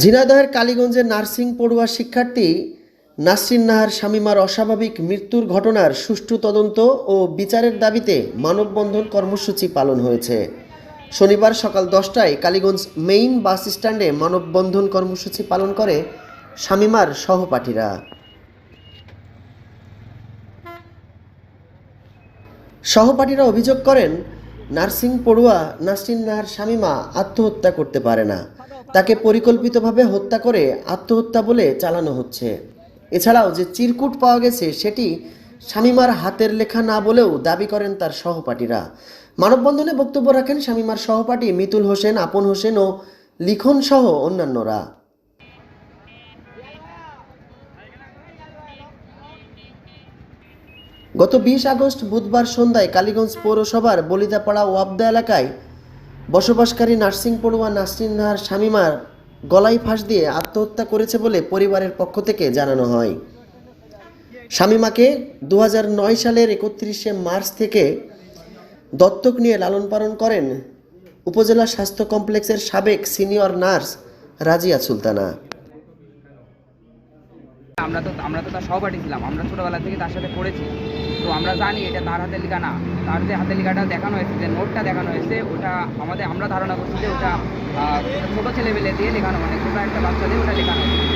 ঝিনাইদহের কালীগঞ্জের নার্সিং পড়ুয়া শিক্ষার্থী নাসরিন নাহার শামীমার অস্বাভাবিক মৃত্যুর ঘটনার সুষ্ঠু তদন্ত ও বিচারের দাবিতে মানববন্ধন কর্মসূচি পালন হয়েছে। শনিবার সকাল দশটায় কালীগঞ্জ মেইন বাস স্ট্যান্ডে মানববন্ধন কর্মসূচি পালন করে শামীমার সহপাঠীরা। সহপাঠীরা অভিযোগ করেন, নার্সিং পড়ুয়া নাসরিন নাহার শামীমা আত্মহত্যা করতে পারে না। তাকে পরিকল্পিতভাবে হত্যা করে আত্মহত্যা বলে চালানো হচ্ছে। এছাড়াও যে চিরকুট পাওয়া গেছে, সেটি শামীমার হাতের লেখা না বলেও দাবি করেন তার সহপাঠীরা। মানববন্ধনে বক্তব্য রাখেন শামীমার সহপাঠী মিতুল হোসেন, আপন হোসেন ও লিখন সহ অন্যান্যরা। গত বিশ আগস্ট বুধবার সন্ধ্যায় কালীগঞ্জ পৌরসভার বলিদাপাড়া ওয়াবদা এলাকায় বসবাসকারী নার্সিং পড়ুয়া নাসরিন নাহার শামিমার গলায় ফাঁস দিয়ে আত্মহত্যা করেছে বলে পরিবারের পক্ষ থেকে জানানো হয়। শামিমাকে দু হাজার নয় সালের একত্রিশে মার্চ থেকে দত্তক নিয়ে লালন পালন করেন উপজেলা স্বাস্থ্য কমপ্লেক্সের সাবেক সিনিয়র নার্স রাজিয়া সুলতানা। আমরা তো আমরা তো তার সহপাঠী ছিলাম, আমরা ছোটোবেলা থেকে তার সাথে পড়েছি। তো আমরা জানি এটা তার হাতের লেখা না। তার যে হাতের লেখাটা দেখানো হয়েছে, যে নোটটা দেখানো হয়েছে, ওটা আমাদের, আমরা ধারণা করছি যে ওটা ছোটো ছেলেবেলে দিয়ে লেখানো মানে ছোটো একটা বাচ্চা দিয়ে ওটা লেখানো হয়েছে।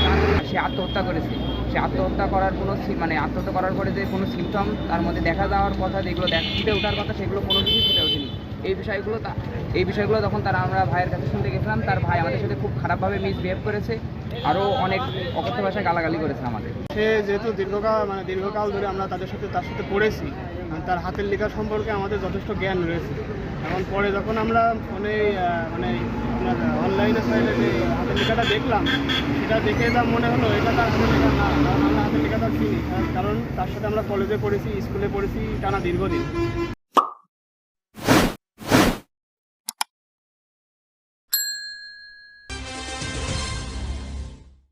সে আত্মহত্যা করেছে। সে আত্মহত্যা করার কোনো মানে আত্মহত্যা করার পরে যে কোনো সিমটম তার মধ্যে দেখা যাওয়ার কথা, যেগুলো দেখ ফুটে ওঠার কথা, সেগুলো কোনো কিছু ফুটে ওঠেনি এই বিষয়গুলো এই বিষয়গুলো যখন তারা আমরা ভাইয়ের কাছে শুনতে গেছিলাম, তার ভাই আমাদের সাথে খুব খারাপভাবে মিসবিহেভ করেছে, আরও অনেক অকথ্য ভাষায় গালাগালি করেছে আমাদের। সে যেহেতু দীর্ঘকাল মানে দীর্ঘকাল ধরে আমরা তাদের সাথে তার সাথে পড়েছি তার হাতের লেখা সম্পর্কে আমাদের যথেষ্ট জ্ঞান রয়েছে। এখন পরে যখন আমরা ফোনে মানে আপনার অনলাইনে সাইডে যে হাতের লেখাটা দেখলাম, সেটা দেখে যা মনে হলো এটা তার হাতের লেখা না, আমরা হাতের লেখাটা চিনি। কারণ তার সাথে আমরা কলেজে পড়েছি স্কুলে পড়েছি টানা দীর্ঘদিন।